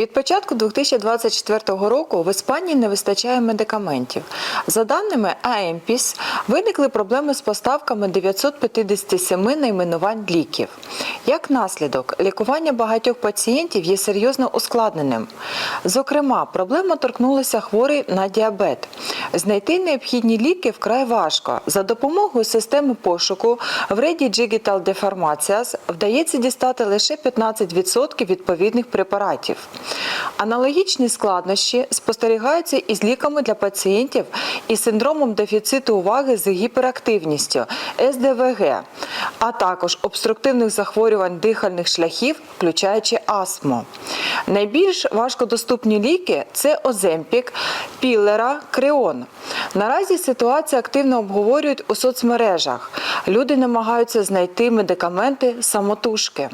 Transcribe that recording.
Від початку 2024 року в Іспанії не вистачає медикаментів. За даними АЕМПІС, виникли проблеми з поставками 957 найменувань ліків. Як наслідок, лікування багатьох пацієнтів є серйозно ускладненим. Зокрема, проблема торкнулася хворий на діабет. Знайти необхідні ліки вкрай важко. За допомогою системи пошуку в Реді Digital de вдається дістати лише 15% відповідних препаратів. Аналогічні складнощі спостерігаються із ліками для пацієнтів із синдромом дефіциту уваги з гіперактивністю СДВГ, а також обструктивних захворювань дихальних шляхів, включаючи астму. Найбільш важкодоступні ліки це Оземпік, Пілера, Креон. Наразі ситуація активно обговорюють у соцмережах. Люди намагаються знайти медикаменти самотужки.